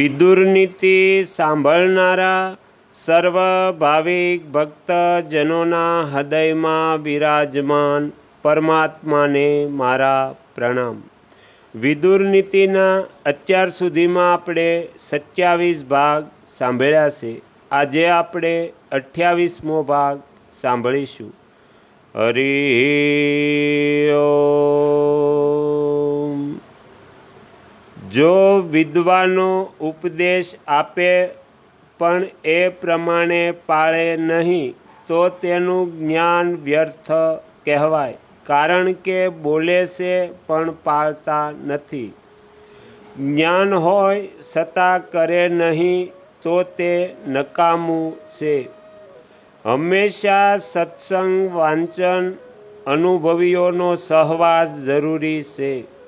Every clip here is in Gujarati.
વિદુરનીતિ સાંભળનારા સર્વ ભાવિક ભક્તજનોના હૃદયમાં બિરાજમાન પરમાત્માને મારા પ્રણામ. વિદુર નીતિના અત્યાર સુધીમાં આપણે સત્યાવીસ ભાગ સાંભળ્યા છે. આજે આપણે અઠ્યાવીસમો ભાગ સાંભળીશું. હરિ જો વિદ્વાનો ઉપદેશ આપે પણ એ પ્રમાણે પાળે નહીં, તો તેનું જ્ઞાન વ્યર્થ કહેવાય, કારણ કે બોલે છે પણ પાળતા નથી. જ્ઞાન હોય છતાં કરે નહીં, તો તે નકામું છે. હંમેશા સત્સંગ વાંચન અનુભવીઓનો સહવાસ જરૂરી છે.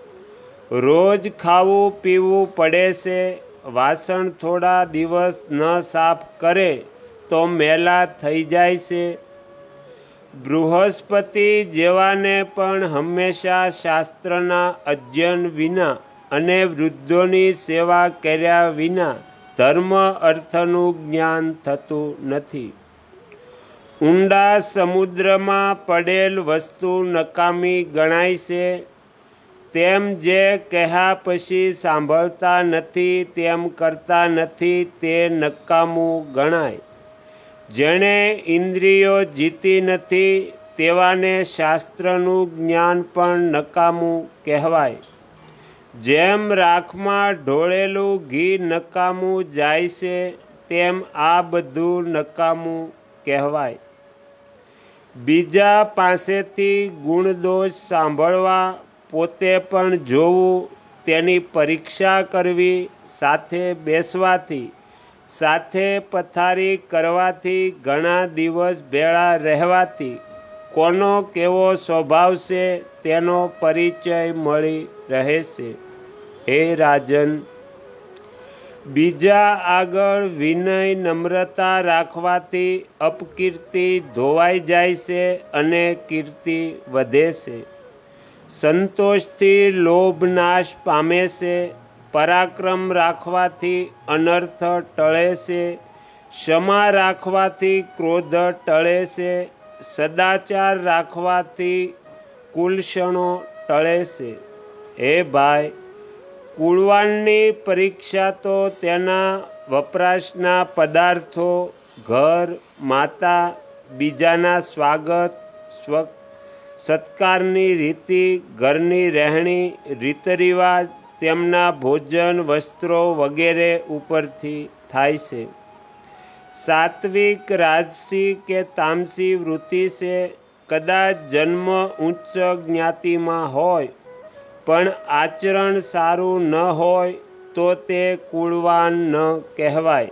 રોજ ખાવું, પીવું પડે છે. વાસણ થોડા દિવસ ન સાફ કરે તો મેલા થઈ જાય છે. બૃહસ્પતિ જેવાને પણ હંમેશા શાસ્ત્રના અધ્યયન વિના અને વૃદ્ધોની સેવા કર્યા વિના ધર્મ અર્થનું જ્ઞાન થતું નથી. ઊંડા સમુદ્રમાં પડેલ વસ્તુ નકામી ગણાય છે. તેમ જે કહ્યા પછી સાંભળતા નથી, તેમ કરતા નથી, તે નકામું ગણાય. જેણે ઇન્દ્રિયો જીતી નથી, તેવાને શાસ્ત્રનું જ્ઞાન પણ નકામું કહેવાય. જેમ રાખમાં ઢોળેલું ઘી નકામું જાય છે, તેમ આ બધું નકામું કહેવાય. બીજા પાસેથી ગુણદોષ સાંભળવા પોતે પણ જોવું, તેની પરીક્ષા કરવી, સાથે બેસવાથી, સાથે પથારી કરવાથી ઘણા દિવસ ભેળા રહેવાથી, કોનો કેવો સ્વભાવ છે તેનો પરિચય મળી રહે છે હે રાજન, બીજા આગળ વિનય નમ્રતા રાખવાથી અપકીર્તિ ધોવાઈ જાય છે અને કીર્તિ વધે છે. સંતોષથી લોભ નાશ પામે છે, પરાક્રમ રાખવાથી અનર્થ ટળે છે, ક્ષમા રાખવાથી ક્રોધ ટળે છે, સદાચાર રાખવાથી કુલક્ષણો ટળે છે. હે ભાઈ કુળવાનની પરીક્ષા તો તેના વપરાશના પદાર્થો, ઘર, માતા, બીજાના સ્વાગત, સ્વ સત્કારની રીતિ, ઘરની રહેણી, રીતરિવાજ, તેમના ભોજન, વસ્ત્રો વગેરે ઉપરથી થાય છે. સાત્વિક, રાજસી કે તામસી વૃત્તિ છે, કદાચ જન્મ ઉચ્ચ જ્ઞાતિમાં હોય, પણ આચરણ સારું ન હોય તો તે કુળવાન ન કહેવાય.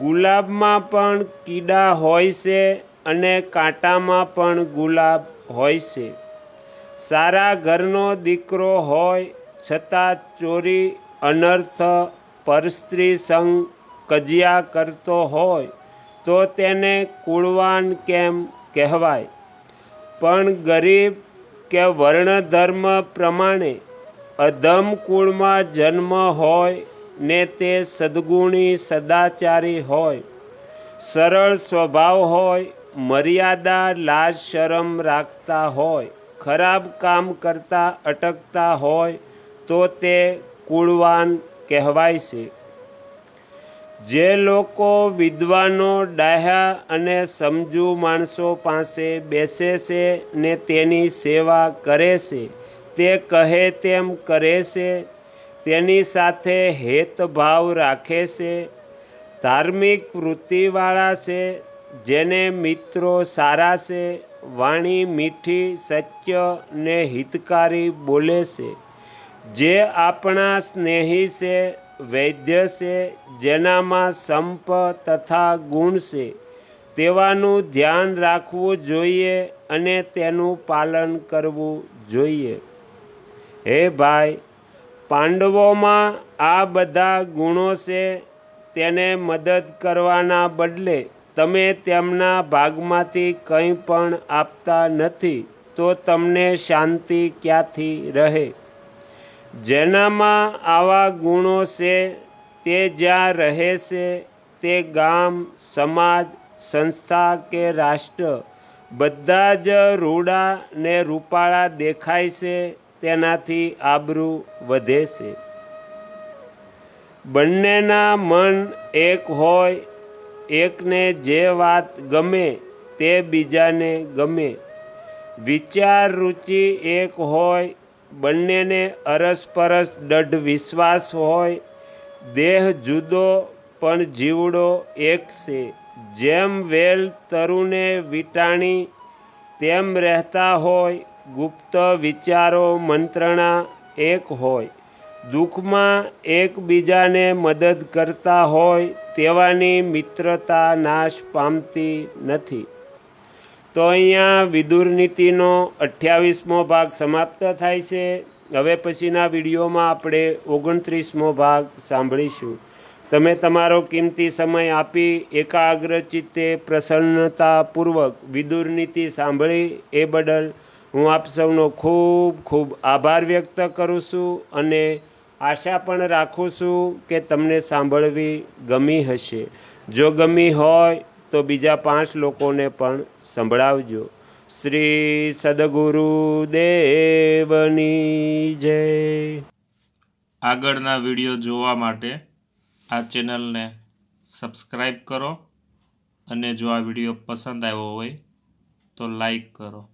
ગુલાબમાં પણ કીડા હોય છે અને કાંટામાં પણ ગુલાબ હોય છે. સારા ઘરનો દીકરો હોય છતાં ચોરી, અનર્થ, પરસ્ત્રી સંગ કજિયા કરતો હોય તો તેને કુળવાન કેમ કહેવાય? પણ ગરીબ કે વર્ણધર્મ પ્રમાણે અધમ કુળમાં જન્મ હોય ને તે સદગુણી સદાચારી હોય. સરળ સ્વભાવ હોય મર્યાદા લાજ શરમ રાખતા હોય, ખરાબ કામ કરતા અટકતા હોય, તો તે કુળવાન કહેવાય છે. જે લોકો વિદ્વાનો ડાહ્યા અને સમજુ માણસો પાસે બેસે છે ને તેની સેવા કરે છે, તે કહે તેમ કરે છે, તેની સાથે હેતભાવ રાખે છે, ધાર્મિક વૃત્તિવાળા છે જેને મિત્રો સારા છે, વાણી મીઠી, સત્ય ને હિતકારી બોલે છે. જે આપણા સ્નેહી છે, વૈદ્ય છે, જેનામાં સંપ તથા ગુણ છે, તેવાનું ધ્યાન રાખવું જોઈએ અને તેનું પાલન કરવું જોઈએ. હે ભાઈ, પાંડવોમાં આ બધા ગુણો છે, તેને મદદ કરવાના બદલે તમે તેમના ભાગમાંથી કંઈ પણ આપતા નથી, તો તમને શાંતિ ક્યાંથી રહે? જેનામાં આવા ગુણો છે, તે જ્યાં રહે છે, તે ગામ, સમાજ, સંસ્થા કે રાષ્ટ્ર, બધા જ રૂડા ને રૂપાળા દેખાય છે, તેનાથી આબરૂ વધે છે. બંનેના મન એક હોય એકને જે વાત ગમે તે બીજાને ગમે. વિચાર રુચિ એક હોય, બંનેને અરસપરસ દઢ વિશ્વાસ હોય. દેહ જુદો પણ જીવડો એક છે. જેમ વેલ તરુને વિટાણી, તેમ રહેતા હોય, ગુપ્ત વિચારો મંત્રણા એક હોય. દુઃખમાં એકબીજાને મદદ કરતા હોય તેવાની મિત્રતા નાશ પામતી નથી. તો અહીંયા વિદુર નીતિનો અઠ્યાવીસમો ભાગ સમાપ્ત થાય છે. હવે પછીના વિડીયોમાં આપણે ઓગણત્રીસમો ભાગ સાંભળીશું. તમે તમારો કિંમતી સમય આપી એકાગ્ર ચિત્તે પ્રસન્નતાપૂર્વક વિદુર નીતિ સાંભળી એ બદલ હું આપ સૌનો ખૂબ ખૂબ આભાર વ્યક્ત કરું છું અને આશા પણ રાખું છું કે તમને સાંભળવી ગમી હશે. જો ગમી હોય તો બીજા પાંચ લોકોને પણ સંભળાવજો. શ્રી સદગુરુ દેવની જય. આગળના વીડિયો જોવા માટે આ ચેનલને સબસ્ક્રાઈબ કરો. અને જો આ વીડિયો પસંદ આવ્યો હોય તો લાઈક કરો.